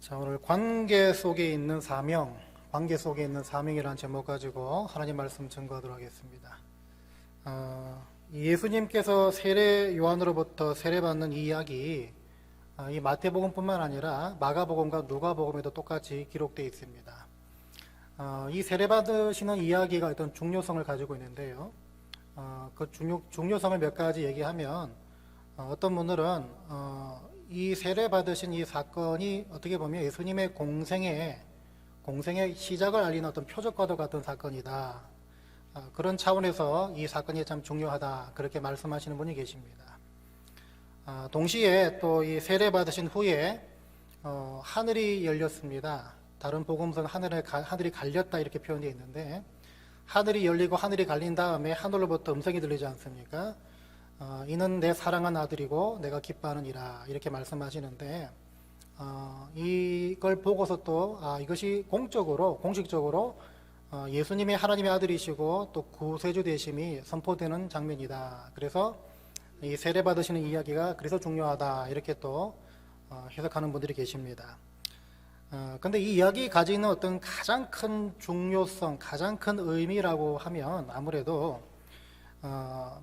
자, 오늘 관계 속에 있는 사명, 관계 속에 있는 사명이라는 제목 가지고 하나님 말씀 증거하도록 하겠습니다. 어, 예수님께서 세례 요한으로부터 세례받는 이 이야기, 어, 이 마태복음뿐만 아니라 마가복음과 누가복음에도 똑같이 기록되어 있습니다. 어, 이 세례받으시는 이야기가 어떤 중요성을 가지고 있는데요. 어, 그 중요, 중요성을 몇 가지 얘기하면 어, 떤 분들은 어, 이 세례 받으신 이 사건이 어떻게 보면 예수님의 공생의 공생의 시작을 알리는 어떤 표적과도 같은 사건이다. 어, 그런 차원에서 이 사건이 참 중요하다. 그렇게 말씀하시는 분이 계십니다. 아, 동시에 또 이 세례 받으신 후에 어, 하늘이 열렸습니다. 다른 복음서는 하늘에 가- 하늘이 갈렸다 이렇게 표현되어 있는데 하늘이 열리고 하늘이 갈린 다음에 하늘로부터 음성이 들리지 않습니까? 어, 이는 내 사랑한 아들이고 내가 기뻐하는 이라 이렇게 말씀하시는데 어, 이걸 보고서 또 아, 이것이 공적으로 공식적으로 어, 예수님의 하나님의 아들이시고 또 구세주 되심이 선포되는 장면이다. 그래서 이 세례 받으시는 이야기가 그래서 중요하다 이렇게 또 어, 해석하는 분들이 계십니다. 어, 근데 이 이야기 가지는 어떤 가장 큰 중요성, 가장 큰 의미라고 하면 아무래도 어,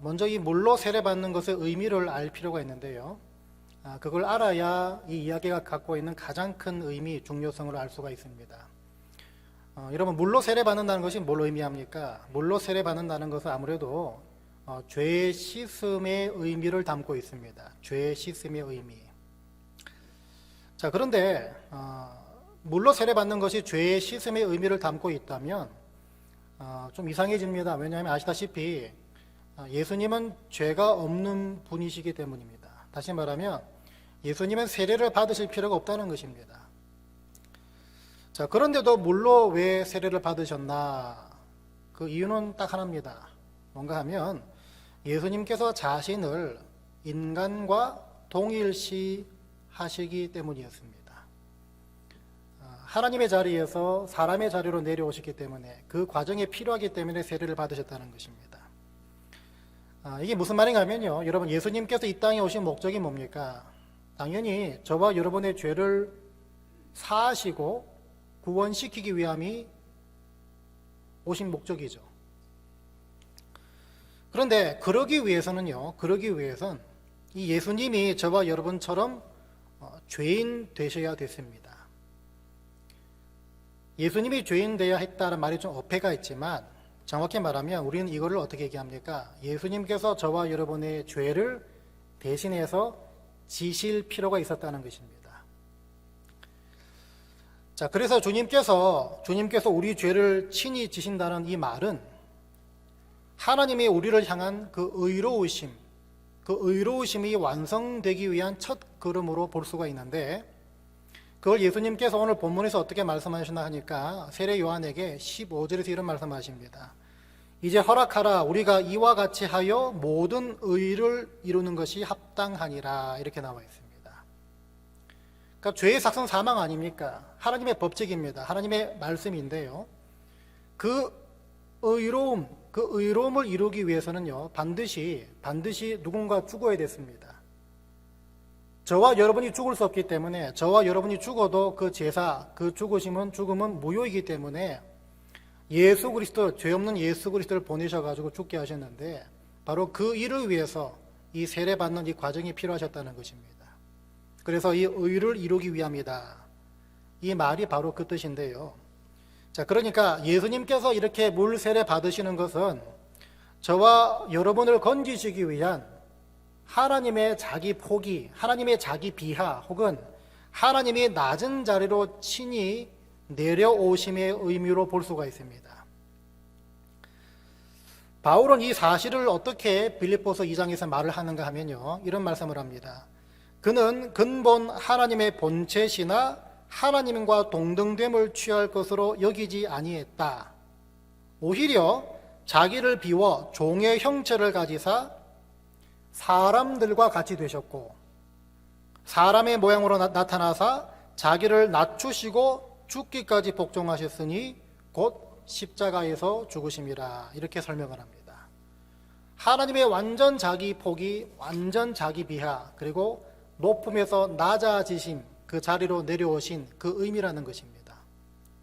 먼저 이 물로 세례받는 것의 의미를 알 필요가 있는데요. 아, 그걸 알아야 이 이야기가 갖고 있는 가장 큰 의미, 중요성을 알 수가 있습니다. 어, 여러분 물로 세례받는다는 것이 뭘 의미합니까? 물로 세례받는다는 것은 아무래도 어, 죄의 씻음의 의미를 담고 있습니다. 죄의 씻음의 의미. 자 그런데 어, 물로 세례받는 것이 죄의 씻음의 의미를 담고 있다면 어, 좀 이상해집니다. 왜냐하면 아시다시피 어, 예수님은 죄가 없는 분이시기 때문입니다. 다시 말하면 예수님은 세례를 받으실 필요가 없다는 것입니다. 자, 그런데도 물로 왜 세례를 받으셨나? 그 이유는 딱 하나입니다. 뭔가 하면 예수님께서 자신을 인간과 동일시 하시기 때문이었습니다. 아, 하나님의 자리에서 사람의 자리로 내려오셨기 때문에 그 과정이 필요하기 때문에 세례를 받으셨다는 것입니다. 아, 이게 무슨 말인가 하면요. 여러분, 예수님께서 이 땅에 오신 목적이 뭡니까? 당연히 저와 여러분의 죄를 사하시고 구원시키기 위함이 오신 목적이죠. 그런데 그러기 위해서는요, 그러기 위해선 이 예수님이 저와 여러분처럼 어, 죄인 되셔야 됐습니다. 예수님이 죄인 되어야 했다는 말이 좀 어폐가 있지만 정확히 말하면 우리는 이거를 어떻게 얘기합니까? 예수님께서 저와 여러분의 죄를 대신해서 지실 필요가 있었다는 것입니다. 자, 그래서 주님께서 주님께서 우리 죄를 친히 지신다는 이 말은 하나님이 우리를 향한 그 의로우심, 그 의로우심이 완성되기 위한 첫 걸음으로 볼 수가 있는데 그걸 예수님께서 오늘 본문에서 어떻게 말씀하시나 하니까 세례 요한에게 15절에서 이런 말씀하십니다. 이제 허락하라 우리가 이와 같이 하여 모든 의를 이루는 것이 합당하니라 이렇게 나와 있습니다. 그러니까 죄의 삭선 사망 아닙니까? 하나님의 법칙입니다. 하나님의 말씀인데요. 그 의로움, 그 의로움을 이루기 위해서는요, 반드시, 반드시 누군가 죽어야 됐습니다. 저와 여러분이 죽을 수 없기 때문에, 저와 여러분이 죽어도 그 제사, 그 죽으심은, 죽음은 무효이기 때문에, 예수 그리스도, 죄 없는 예수 그리스도를 보내셔가지고 죽게 하셨는데, 바로 그 일을 위해서 이 세례받는 이 과정이 필요하셨다는 것입니다. 그래서 이 의를 이루기 위함이다. 이 말이 바로 그 뜻인데요. 자, 그러니까 예수님께서 이렇게 물 세례 받으시는 것은 저와 여러분을 건지시기 위한 하나님의 자기 포기, 하나님의 자기 비하, 혹은 하나님이 낮은 자리로 친히 내려오심의 의미로 볼 수가 있습니다. 바울은 이 사실을 어떻게 빌립보서 2장에서 말을 하는가 하면요. 이런 말씀을 합니다. 그는 근본 하나님의 본체시나 하나님과 동등됨을 취할 것으로 여기지 아니했다. 오히려 자기를 비워 종의 형체를 가지사 사람들과 같이 되셨고 사람의 모양으로 나, 나타나사 자기를 낮추시고 죽기까지 복종하셨으니 곧 십자가에서 죽으심이라 이렇게 설명을 합니다. 하나님의 완전 자기 포기, 완전 자기 비하, 그리고 높음에서 낮아지심, 그 자리로 내려오신 그 의미라는 것입니다.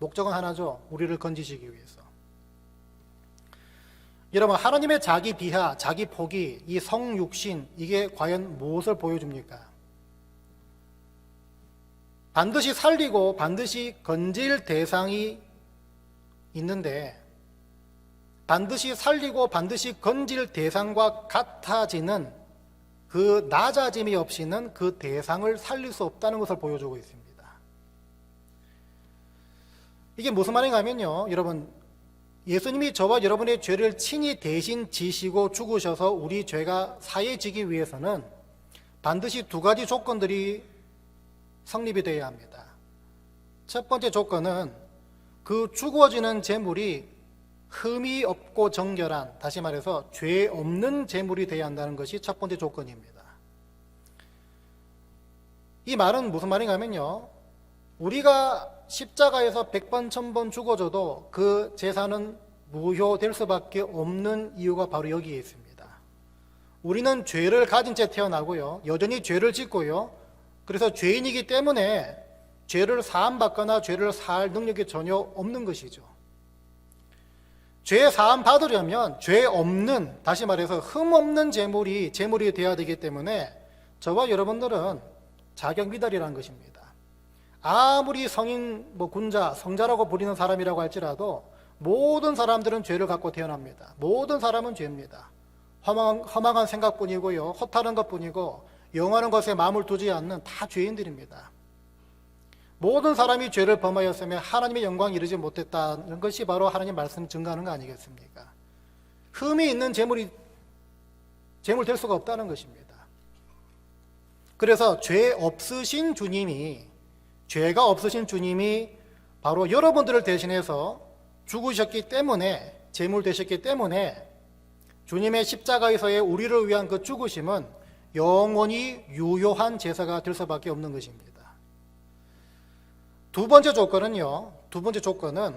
목적은 하나죠. 우리를 건지시기 위해서. 여러분, 하나님의 자기 비하, 자기 포기, 이 성육신, 이게 과연 무엇을 보여줍니까? 반드시 살리고 반드시 건질 대상이 있는데, 반드시 살리고 반드시 건질 대상과 같아지는 그 낮아짐이 없이는 그 대상을 살릴 수 없다는 것을 보여주고 있습니다. 이게 무슨 말인가 하면요. 여러분, 예수님이 저와 여러분의 죄를 친히 대신 지시고 죽으셔서 우리 죄가 사해지기 위해서는 반드시 두 가지 조건들이 성립이 되어야 합니다. 첫 번째 조건은 그 죽어지는 재물이 흠이 없고 정결한, 다시 말해서 죄 없는 재물이 되어야 한다는 것이 첫 번째 조건입니다. 이 말은 무슨 말인가 하면요. 우리가 십자가에서 백번 천번 죽어져도 그 제사는 무효될 수밖에 없는 이유가 바로 여기에 있습니다. 우리는 죄를 가진 채 태어나고요. 여전히 죄를 짓고요. 그래서 죄인이기 때문에 죄를 사함받거나 죄를 사할 능력이 전혀 없는 것이죠. 죄 사함 받으려면 죄 없는 다시 말해서 흠 없는 재물이 재물이 되어야 되기 때문에 저와 여러분들은 자격 미달이라는 것입니다. 아무리 성인 뭐 군자 성자라고 부리는 사람이라고 할지라도 모든 사람들은 죄를 갖고 태어납니다. 모든 사람은 죄입니다. 허망, 허망한 생각뿐이고요, 허탈한 것뿐이고 영하는 것에 마음을 두지 않는 다 죄인들입니다. 모든 사람이 죄를 범하였으며 하나님의 영광 이르지 못했다는 것이 바로 하나님 말씀 증가하는 거 아니겠습니까? 흠이 있는 재물이 재물 될 수가 없다는 것입니다. 그래서 죄 없으신 주님이 죄가 없으신 주님이 바로 여러분들을 대신해서 죽으셨기 때문에 재물 되셨기 때문에 주님의 십자가에서의 우리를 위한 그 죽으심은 영원히 유효한 제사가 될 수밖에 없는 것입니다. 두 번째 조건은요. 두 번째 조건은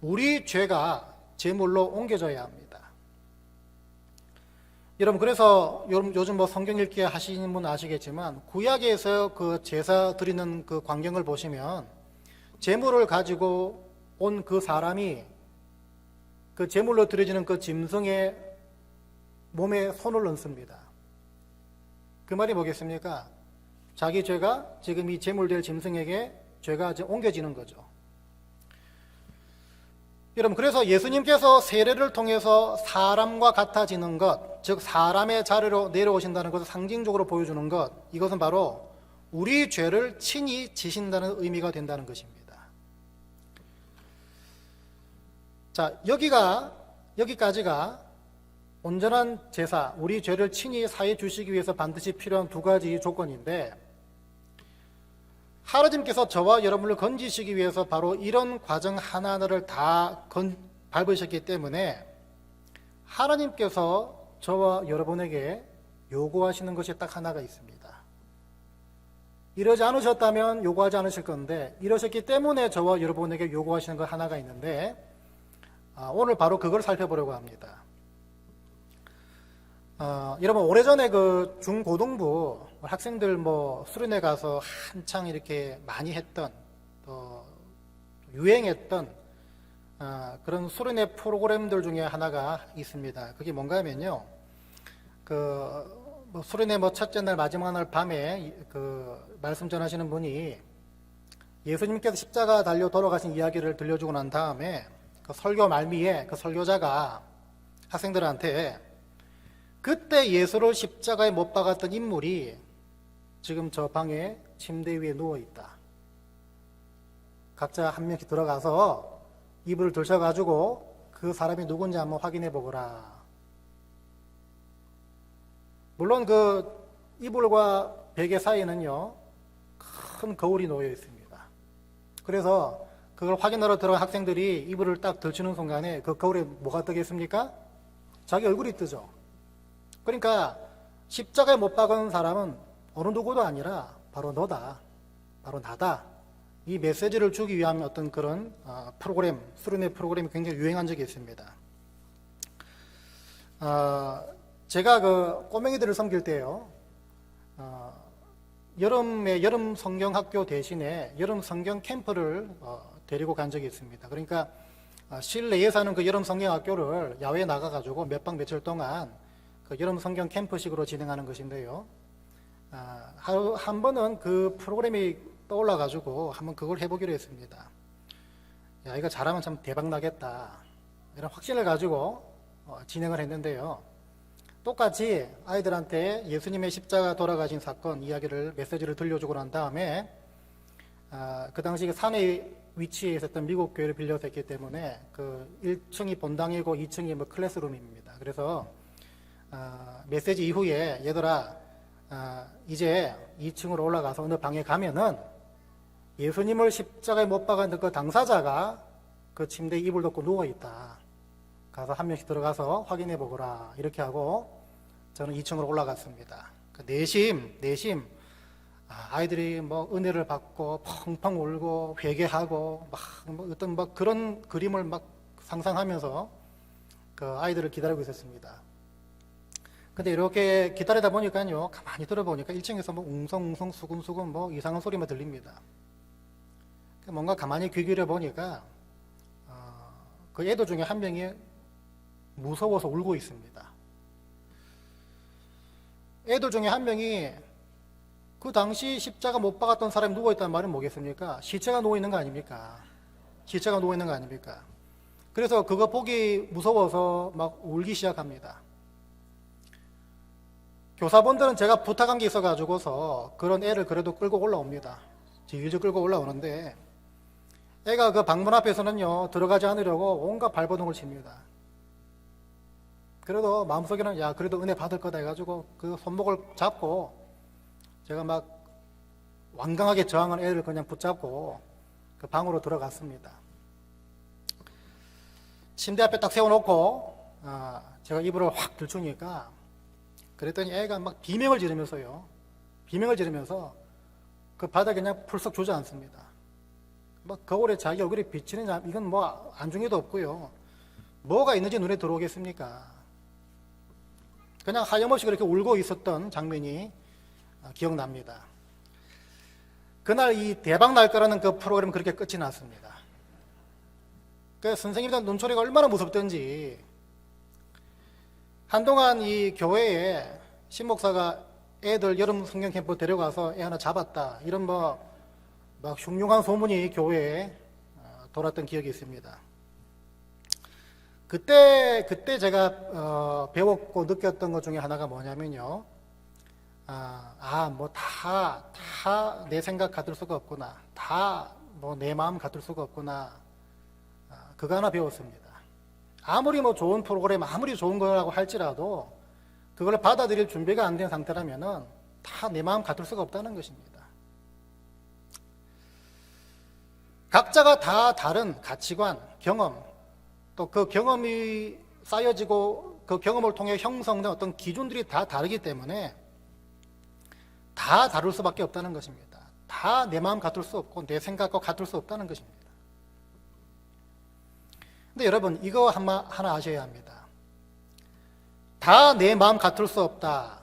우리 죄가 제물로 옮겨져야 합니다. 여러분 그래서 요즘 뭐 성경 읽기 하시는 분 아시겠지만 구약에서 그 제사 드리는 그 광경을 보시면 제물을 가지고 온 그 사람이 그 제물로 드려지는 그 짐승의 몸에 손을 얹습니다. 그 말이 뭐겠습니까? 자기 죄가 지금 이 제물될 짐승에게 죄가 옮겨지는 거죠. 여러분, 그래서 예수님께서 세례를 통해서 사람과 같아지는 것, 즉, 사람의 자리로 내려오신다는 것을 상징적으로 보여주는 것, 이것은 바로 우리 죄를 친히 지신다는 의미가 된다는 것입니다. 자, 여기가, 여기까지가 온전한 제사, 우리 죄를 친히 사해 주시기 위해서 반드시 필요한 두 가지 조건인데, 하나님께서 저와 여러분을 건지시기 위해서 바로 이런 과정 하나하나를 다 건, 밟으셨기 때문에 하나님께서 저와 여러분에게 요구하시는 것이 딱 하나가 있습니다. 이러지 않으셨다면 요구하지 않으실 건데 이러셨기 때문에 저와 여러분에게 요구하시는 것 하나가 있는데 아, 오늘 바로 그걸 살펴보려고 합니다. 어, 여러분 오래전에 그 중고등부 학생들 뭐 수련회 가서 한창 이렇게 많이 했던 또 유행했던 어, 그런 수련회 프로그램들 중에 하나가 있습니다. 그게 뭔가 하면요. 그뭐 수련회 뭐 첫째 날 마지막 날 밤에 그 말씀 전하시는 분이 예수님께서 십자가 달려 돌아가신 이야기를 들려주고 난 다음에 그 설교 말미에 그 설교자가 학생들한테 그때 예수를 십자가에 못 박았던 인물이 지금 저 방에 침대 위에 누워 있다. 각자 한 명씩 들어가서 이불을 들쳐가지고 그 사람이 누군지 한번 확인해 보거라. 물론 그 이불과 베개 사이에는요, 큰 거울이 놓여 있습니다. 그래서 그걸 확인하러 들어간 학생들이 이불을 딱 들치는 순간에 그 거울에 뭐가 뜨겠습니까? 자기 얼굴이 뜨죠. 그러니까 십자가에 못 박은 사람은 어느 누구도 아니라 바로 너다. 바로 나다. 이 메시지를 주기 위한 어떤 그런 어, 프로그램, 수련회 프로그램이 굉장히 유행한 적이 있습니다. 어, 제가 그 꼬맹이들을 섬길 때요, 어, 여름에 여름 성경 학교 대신에 여름 성경 캠프를 어, 데리고 간 적이 있습니다. 그러니까 어, 실내에서 하는 그 여름 성경 학교를 야외에 나가가지고 몇 박 며칠 동안 그 여름 성경 캠프식으로 진행하는 것인데요. 아, 하루 한 번은 그 프로그램이 떠올라가지고 한번 그걸 해보기로 했습니다. 야, 이거 잘하면 참 대박 나겠다. 이런 확신을 가지고 어, 진행을 했는데요. 똑같이 아이들한테 예수님의 십자가 돌아가신 사건 이야기를 메시지를 들려주고 난 다음에 아, 그 당시 그 산에 위치해 있었던 미국 교회를 빌려서 했기 때문에 그 1층이 본당이고 2층이 뭐 클래스룸입니다. 그래서 아, 메시지 이후에 얘들아 아, 이제 2층으로 올라가서 어느 방에 가면은 예수님을 십자가에 못 박은 그 당사자가 그 침대에 이불 덮고 누워 있다. 가서 한 명씩 들어가서 확인해 보거라. 이렇게 하고 저는 2층으로 올라갔습니다. 그 내심, 내심, 아, 아이들이 뭐 은혜를 받고 펑펑 울고 회개하고 막뭐 어떤 막 그런 그림을 막 상상하면서 그 아이들을 기다리고 있었습니다. 근데 이렇게 기다리다 보니까요, 가만히 들어보니까 1층에서 뭐 웅성웅성 수근수근 뭐 이상한 소리만 들립니다. 뭔가 가만히 귀 기울여 보니까 어, 그 애들 중에 한 명이 무서워서 울고 있습니다. 애들 중에 한 명이 그 당시 십자가 못 박았던 사람이 누워 있다는 말은 뭐겠습니까? 시체가 누워 있는 거 아닙니까? 시체가 누워 있는 거 아닙니까? 그래서 그거 보기 무서워서 막 울기 시작합니다. 교사분들은 제가 부탁한 게 있어가지고서 그런 애를 그래도 끌고 올라옵니다. 질질 끌고 올라오는데 애가 그 방문 앞에서는요 들어가지 않으려고 온갖 발버둥을 칩니다. 그래도 마음속에는 야 그래도 은혜 받을 거다 해가지고 그 손목을 잡고 제가 막 완강하게 저항한 애를 그냥 붙잡고 그 방으로 들어갔습니다. 침대 앞에 딱 세워놓고 아, 제가 이불을 확 들추니까 그랬더니 애가 막 비명을 지르면서요. 비명을 지르면서 그 바닥에 그냥 풀썩 주저앉습니다. 뭐 거울에 자기 얼굴이 비치는 자- 이건 뭐 안중에도 없고요. 뭐가 있는지 눈에 들어오겠습니까? 그냥 하염없이 그렇게 울고 있었던 장면이 아, 기억납니다. 그날 이 대박 날 거라는 그 프로그램 그렇게 끝이 났습니다. 그 선생님들 눈초리가 얼마나 무섭던지 한동안 이 교회에 신목사가 애들 여름 성경 캠프 데려가서 애 하나 잡았다 이런 뭐 막 흉흉한 소문이 교회에 어, 돌았던 기억이 있습니다. 그때 그때 제가 어, 배웠고 느꼈던 것 중에 하나가 뭐냐면요. 아, 뭐 다 다 내 생각 가질 수가 없구나. 다 뭐 내 마음 가질 수가 없구나. 아, 그거 하나 배웠습니다. 아무리 뭐 좋은 프로그램, 아무리 좋은 거라고 할지라도 그걸 받아들일 준비가 안 된 상태라면은 다 내 마음 가질 수가 없다는 것입니다. 각자가 다 다른 가치관, 경험, 또 그 경험이 쌓여지고 그 경험을 통해 형성된 어떤 기준들이 다 다르기 때문에 다 다를 수밖에 없다는 것입니다. 다 내 마음 같을 수 없고 내 생각과 같을 수 없다는 것입니다. 근데 여러분 이거 하나, 하나 아셔야 합니다. 다 내 마음 같을 수 없다.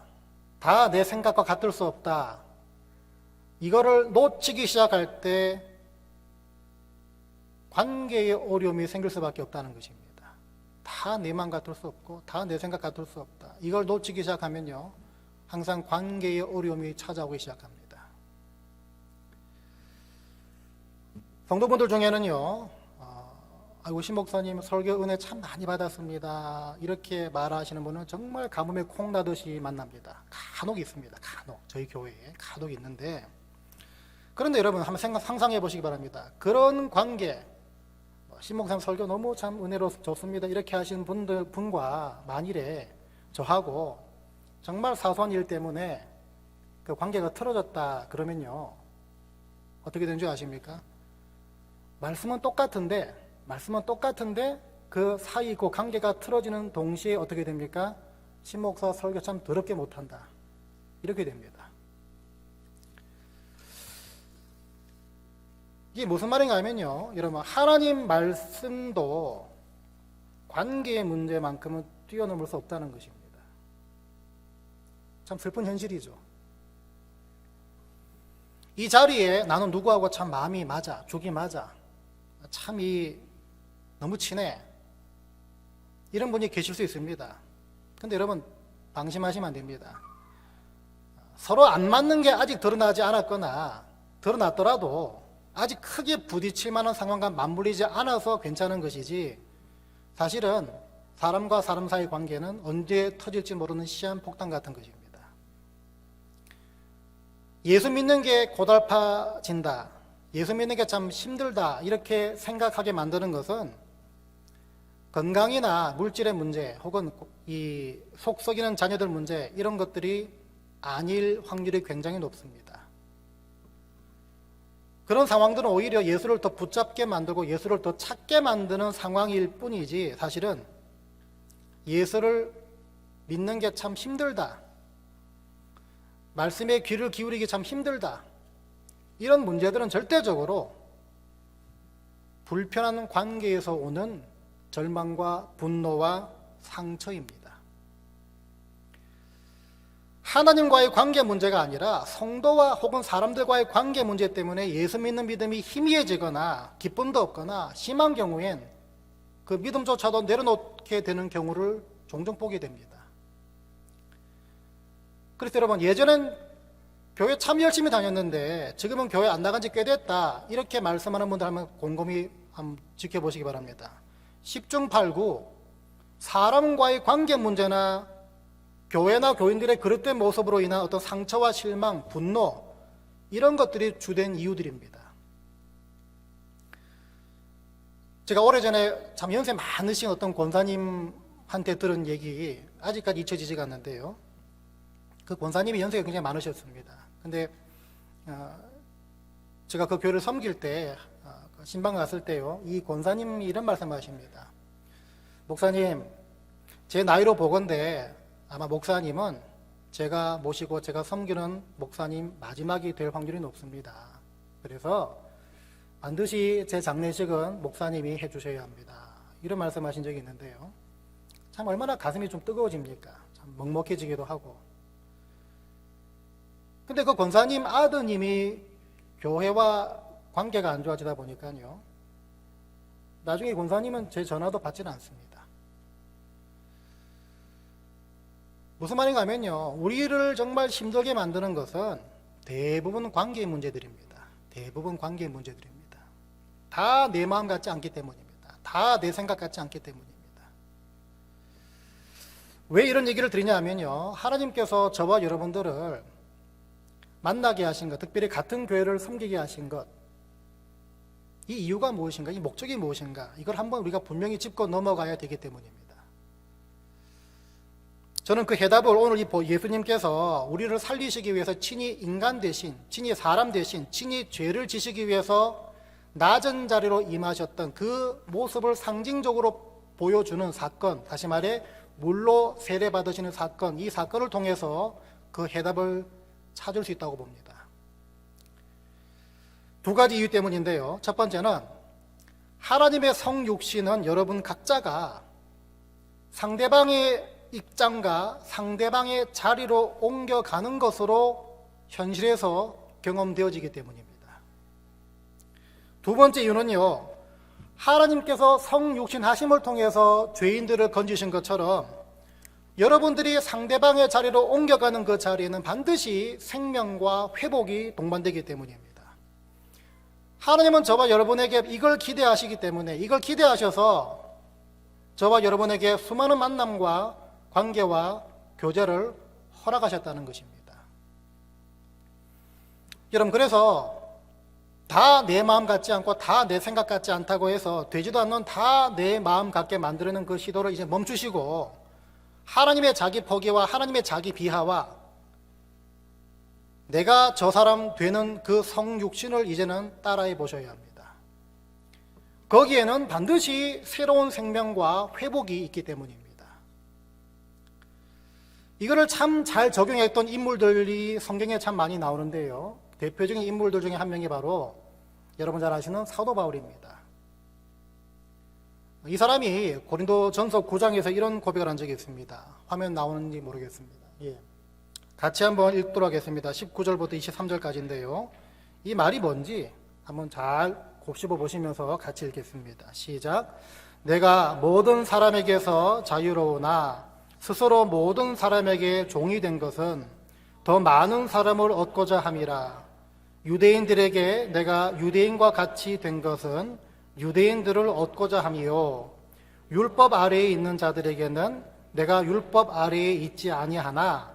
다 내 생각과 같을 수 없다. 이거를 놓치기 시작할 때 관계의 어려움이 생길 수밖에 없다는 것입니다. 다 내 마음 같을 수 없고 다 내 생각 같을 수 없다. 이걸 놓치기 시작하면요. 항상 관계의 어려움이 찾아오기 시작합니다. 성도분들 중에는요, 어, 아이고, 신 목사님 설교 은혜 참 많이 받았습니다. 이렇게 말하시는 분은 정말 가뭄에 콩 나듯이 만납니다. 간혹 있습니다. 간혹. 저희 교회에 간혹 있는데. 그런데 여러분, 한번 생각, 상상해 보시기 바랍니다. 그런 관계, 뭐, 신 목사님 설교 너무 참 은혜로 좋습니다. 이렇게 하시는 분들, 분과 만일에 저하고 정말 사소한 일 때문에 그 관계가 틀어졌다 그러면요 어떻게 되는 줄 아십니까? 말씀은 똑같은데 말씀은 똑같은데 그 사이 그 관계가 틀어지는 동시에 어떻게 됩니까? 신목사 설교 참 더럽게 못한다 이렇게 됩니다. 이게 무슨 말인가 하면요 여러분 하나님 말씀도 관계의 문제만큼은 뛰어넘을 수 없다는 것입니다. 참 슬픈 현실이죠. 이 자리에 나는 누구하고 참 마음이 맞아, 죽이 맞아. 참 이 너무 친해. 이런 분이 계실 수 있습니다. 근데 여러분 방심하시면 안 됩니다. 서로 안 맞는 게 아직 드러나지 않았거나 드러났더라도 아직 크게 부딪힐 만한 상황과 맞물리지 않아서 괜찮은 것이지 사실은 사람과 사람 사이 관계는 언제 터질지 모르는 시한폭탄 같은 것입니다. 예수 믿는 게 고달파진다. 예수 믿는 게 참 힘들다. 이렇게 생각하게 만드는 것은 건강이나 물질의 문제 혹은 이 속 썩이는 자녀들 문제 이런 것들이 아닐 확률이 굉장히 높습니다. 그런 상황들은 오히려 예수를 더 붙잡게 만들고 예수를 더 찾게 만드는 상황일 뿐이지 사실은 예수를 믿는 게 참 힘들다. 말씀에 귀를 기울이기 참 힘들다. 이런 문제들은 절대적으로 불편한 관계에서 오는 절망과 분노와 상처입니다. 하나님과의 관계 문제가 아니라 성도와 혹은 사람들과의 관계 문제 때문에 예수 믿는 믿음이 희미해지거나 기쁨도 없거나 심한 경우엔 그 믿음조차도 내려놓게 되는 경우를 종종 보게 됩니다. 그래서 여러분 예전엔 교회 참 열심히 다녔는데 지금은 교회 안 나간 지 꽤 됐다 이렇게 말씀하는 분들 한번 곰곰이 한번 지켜보시기 바랍니다. 10중 8구 사람과의 관계 문제나 교회나 교인들의 그릇된 모습으로 인한 어떤 상처와 실망, 분노 이런 것들이 주된 이유들입니다. 제가 오래전에 참 연세 많으신 어떤 권사님한테 들은 얘기 아직까지 잊혀지지가 않는데요. 그 권사님이 연세가 굉장히 많으셨습니다. 근데 어, 제가 그 교회를 섬길 때 신방 갔을 때요. 이 권사님이 이런 말씀하십니다. 목사님, 제 나이로 보건데 아마 목사님은 제가 모시고 제가 섬기는 목사님 마지막이 될 확률이 높습니다. 그래서 반드시 제 장례식은 목사님이 해주셔야 합니다. 이런 말씀하신 적이 있는데요. 참 얼마나 가슴이 좀 뜨거워집니까? 참 먹먹해지기도 하고. 근데 그 권사님 아드님이 교회와 관계가 안 좋아지다 보니까요. 나중에 권사님은 제 전화도 받지는 않습니다. 무슨 말인가 하면요. 우리를 정말 힘들게 만드는 것은 대부분 관계 문제들입니다. 대부분 관계 문제들입니다. 다 내 마음 같지 않기 때문입니다. 다 내 생각 같지 않기 때문입니다. 왜 이런 얘기를 드리냐 하면요. 하나님께서 저와 여러분들을 만나게 하신 것, 특별히 같은 교회를 섬기게 하신 것, 이 이유가 무엇인가, 이 목적이 무엇인가, 이걸 한번 우리가 분명히 짚고 넘어가야 되기 때문입니다. 저는 그 해답을 오늘 이 예수님께서 우리를 살리시기 위해서 친히 인간 대신, 친히 사람 대신, 친히 죄를 지시기 위해서 낮은 자리로 임하셨던 그 모습을 상징적으로 보여주는 사건, 다시 말해 물로 세례 받으시는 사건, 이 사건을 통해서 그 해답을 찾을 수 있다고 봅니다. 두 가지 이유 때문인데요. 첫 번째는 하나님의 성육신은 여러분 각자가 상대방의 입장과 상대방의 자리로 옮겨가는 것으로 현실에서 경험되어지기 때문입니다. 두 번째 이유는요, 하나님께서 성육신 하심을 통해서 죄인들을 건지신 것처럼 여러분들이 상대방의 자리로 옮겨가는 그 자리에는 반드시 생명과 회복이 동반되기 때문입니다. 하나님은 저와 여러분에게 이걸 기대하시기 때문에 이걸 기대하셔서 저와 여러분에게 수많은 만남과 관계와 교제를 허락하셨다는 것입니다. 여러분, 그래서 다 내 마음 같지 않고 다 내 생각 같지 않다고 해서 되지도 않는 다 내 마음 같게 만들는 그 시도를 이제 멈추시고 하나님의 자기 포기와 하나님의 자기 비하와 내가 저 사람 되는 그 성육신을 이제는 따라해 보셔야 합니다. 거기에는 반드시 새로운 생명과 회복이 있기 때문입니다. 이거를 참 잘 적용했던 인물들이 성경에 참 많이 나오는데요. 대표적인 인물들 중에 한 명이 바로 여러분 잘 아시는 사도 바울입니다. 이 사람이 고린도 전서 9장에서 이런 고백을 한 적이 있습니다. 화면 나오는지 모르겠습니다. 예. 같이 한번 읽도록 하겠습니다. 19절부터 23절까지인데요. 이 말이 뭔지 한번 잘 곱씹어 보시면서 같이 읽겠습니다. 시작. 내가 모든 사람에게서 자유로우나 스스로 모든 사람에게 종이 된 것은 더 많은 사람을 얻고자 함이라. 유대인들에게 내가 유대인과 같이 된 것은 유대인들을 얻고자 함이요. 율법 아래에 있는 자들에게는 내가 율법 아래에 있지 아니하나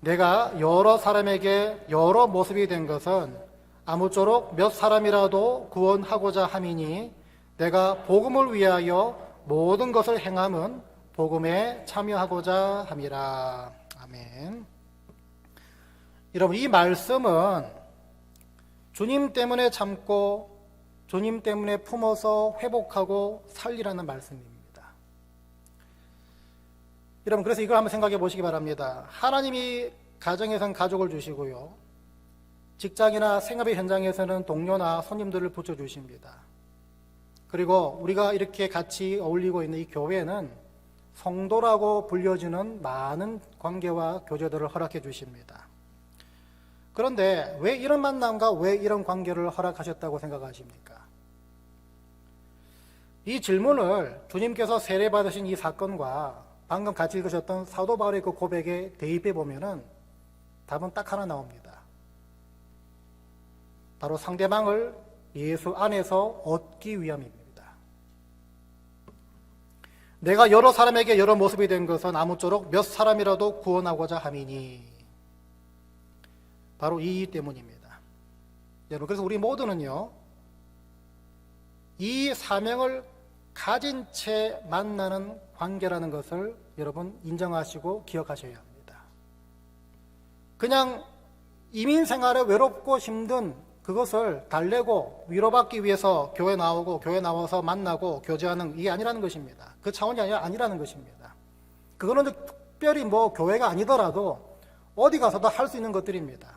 내가 여러 사람에게 여러 모습이 된 것은 아무쪼록 몇 사람이라도 구원하고자 함이니 내가 복음을 위하여 모든 것을 행함은 복음에 참여하고자 함이라. 아멘. 여러분, 이 말씀은 주님 때문에 참고 주님 때문에 품어서 회복하고 살리라는 말씀입니다. 여러분, 그래서 이걸 한번 생각해 보시기 바랍니다. 하나님이 가정에선 가족을 주시고요. 직장이나 생업의 현장에서는 동료나 손님들을 붙여 주십니다. 그리고 우리가 이렇게 같이 어울리고 있는 이 교회는 성도라고 불려지는 많은 관계와 교제들을 허락해 주십니다. 그런데 왜 이런 만남과 왜 이런 관계를 허락하셨다고 생각하십니까? 이 질문을 주님께서 세례 받으신 이 사건과 방금 같이 읽으셨던 사도 바울의 그 고백에 대입해 보면은 답은 딱 하나 나옵니다. 바로 상대방을 예수 안에서 얻기 위함입니다. 내가 여러 사람에게 여러 모습이 된 것은 아무쪼록 몇 사람이라도 구원하고자 함이니 바로 이 때문입니다. 여러분 그래서 우리 모두는요 이 사명을 가진 채 만나는 관계라는 것을 여러분 인정하시고 기억하셔야 합니다. 그냥 이민 생활에 외롭고 힘든 그것을 달래고 위로받기 위해서 교회 나오고 교회 나와서 만나고 교제하는 이게 아니라는 것입니다. 그 차원이 아니라 아니라는 것입니다. 그거는 특별히 뭐 교회가 아니더라도 어디 가서도 할 수 있는 것들입니다.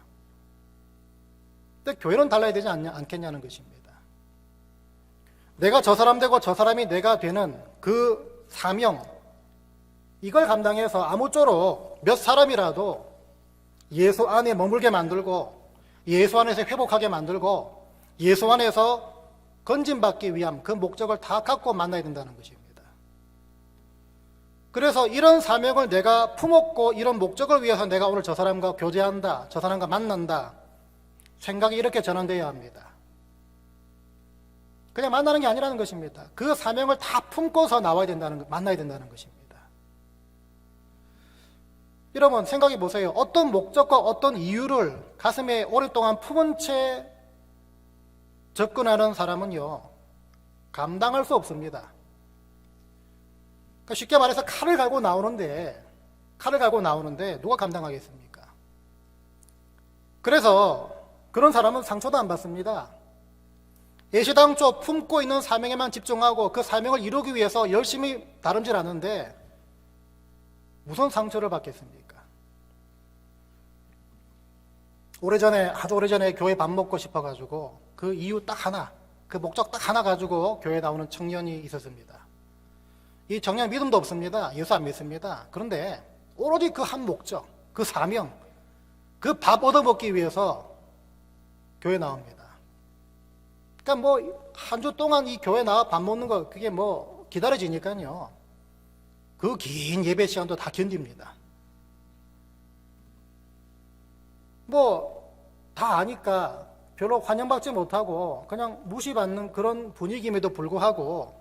근데 교회는 달라야 되지 않냐, 않겠냐는 것입니다. 내가 저 사람 되고 저 사람이 내가 되는 그 사명, 이걸 감당해서 아무쪼록 몇 사람이라도 예수 안에 머물게 만들고 예수 안에서 회복하게 만들고 예수 안에서 건진받기 위함 그 목적을 다 갖고 만나야 된다는 것입니다. 그래서 이런 사명을 내가 품었고 이런 목적을 위해서 내가 오늘 저 사람과 교제한다, 저 사람과 만난다 생각이 이렇게 전환되어야 합니다. 그냥 만나는 게 아니라는 것입니다. 그 사명을 다 품고서 나와야 된다는 만나야 된다는 것입니다. 여러분 생각해 보세요. 어떤 목적과 어떤 이유를 가슴에 오랫동안 품은 채 접근하는 사람은요 감당할 수 없습니다. 그러니까 쉽게 말해서 칼을 갈고 나오는데 칼을 갈고 나오는데 누가 감당하겠습니까? 그래서 그런 사람은 상처도 안 받습니다. 예시당초 품고 있는 사명에만 집중하고 그 사명을 이루기 위해서 열심히 다름질하는데 무슨 상처를 받겠습니까? 오래전에 아주 오래전에 교회 밥 먹고 싶어가지고 그 이유 딱 하나 그 목적 딱 하나 가지고 교회 나오는 청년이 있었습니다. 이 청년 믿음도 없습니다. 예수 안 믿습니다. 그런데 오로지 그 한 목적, 그 사명, 그 밥 얻어먹기 위해서 교회 나옵니다. 그러니까 뭐 한 주 동안 이 교회 나와 밥 먹는 거 그게 뭐 기다려지니까요. 그 긴 예배 시간도 다 견딥니다. 뭐 다 아니까 별로 환영받지 못하고 그냥 무시받는 그런 분위기임에도 불구하고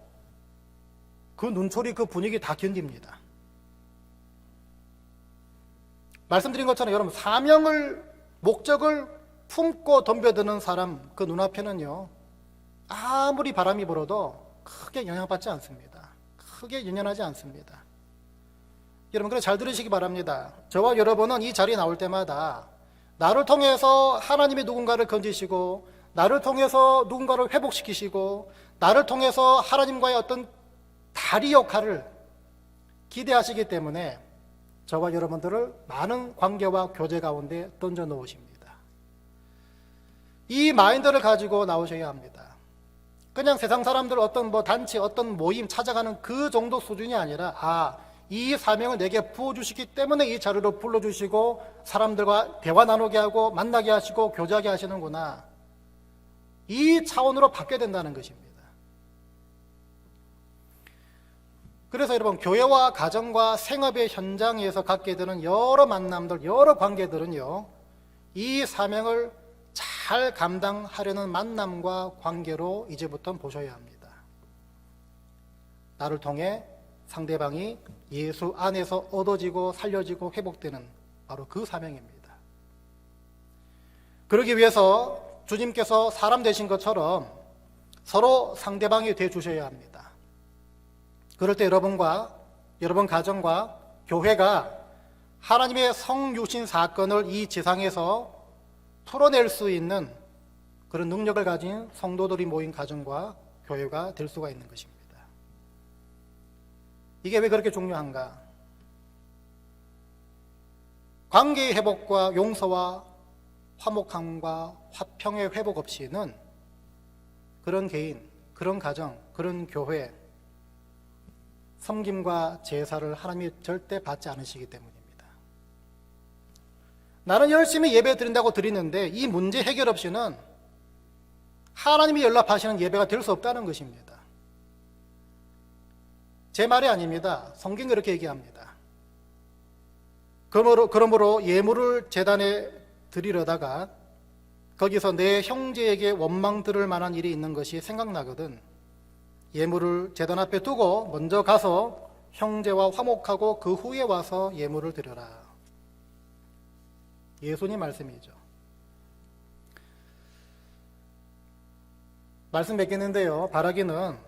그 눈초리 그 분위기 다 견딥니다. 말씀드린 것처럼 여러분 사명을 목적을 품고 덤벼드는 사람 그 눈앞에는요 아무리 바람이 불어도 크게 영향받지 않습니다. 크게 연연하지 않습니다. 여러분 그래 잘 들으시기 바랍니다. 저와 여러분은 이 자리에 나올 때마다 나를 통해서 하나님이 누군가를 건지시고 나를 통해서 누군가를 회복시키시고 나를 통해서 하나님과의 어떤 다리 역할을 기대하시기 때문에 저와 여러분들을 많은 관계와 교제 가운데 던져 놓으십니다. 이 마인드를 가지고 나오셔야 합니다. 그냥 세상 사람들 어떤 뭐 단체, 어떤 모임 찾아가는 그 정도 수준이 아니라, 아, 이 사명을 내게 부어주시기 때문에 이 자리로 불러주시고 사람들과 대화 나누게 하고 만나게 하시고 교제하게 하시는구나. 이 차원으로 바뀌어야 된다는 것입니다. 그래서 여러분, 교회와 가정과 생업의 현장에서 갖게 되는 여러 만남들, 여러 관계들은요, 이 사명을 잘 감당하려는 만남과 관계로 이제부터 보셔야 합니다. 나를 통해 상대방이 예수 안에서 얻어지고 살려지고 회복되는 바로 그 사명입니다. 그러기 위해서 주님께서 사람 되신 것처럼 서로 상대방이 돼 주셔야 합니다. 그럴 때 여러분과 여러분 가정과 교회가 하나님의 성육신 사건을 이 지상에서 풀어낼 수 있는 그런 능력을 가진 성도들이 모인 가정과 교회가 될 수가 있는 것입니다. 이게 왜 그렇게 중요한가? 관계의 회복과 용서와 화목함과 화평의 회복 없이는 그런 개인, 그런 가정, 그런 교회, 섬김과 제사를 하나님이 절대 받지 않으시기 때문입니다. 나는 열심히 예배 드린다고 드리는데 이 문제 해결 없이는 하나님이 연락하시는 예배가 될 수 없다는 것입니다. 제 말이 아닙니다. 성경이 그렇게 얘기합니다. 그러므로, 그러므로 예물을 재단에 드리려다가 거기서 내 형제에게 원망 들을 만한 일이 있는 것이 생각나거든. 예물을 재단 앞에 두고 먼저 가서 형제와 화목하고 그 후에 와서 예물을 드려라. 예수님 말씀이죠. 말씀 맺겠는데요. 바라기는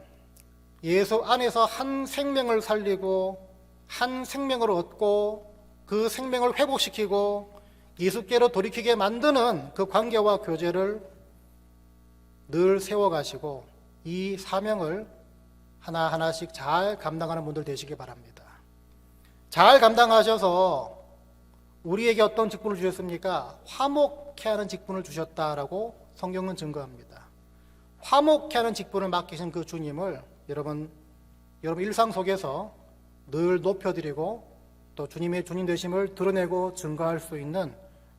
예수 안에서 한 생명을 살리고 한 생명을 얻고 그 생명을 회복시키고 예수께로 돌이키게 만드는 그 관계와 교제를 늘 세워가시고 이 사명을 하나하나씩 잘 감당하는 분들 되시기 바랍니다. 잘 감당하셔서 우리에게 어떤 직분을 주셨습니까? 화목케 하는 직분을 주셨다라고 성경은 증거합니다. 화목케 하는 직분을 맡기신 그 주님을 여러분 여러분 일상 속에서 늘 높여드리고 또 주님의 주님 되심을 드러내고 증거할 수 있는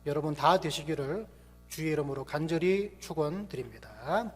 여러분 다 되시기를 주의 이름으로 간절히 축원드립니다.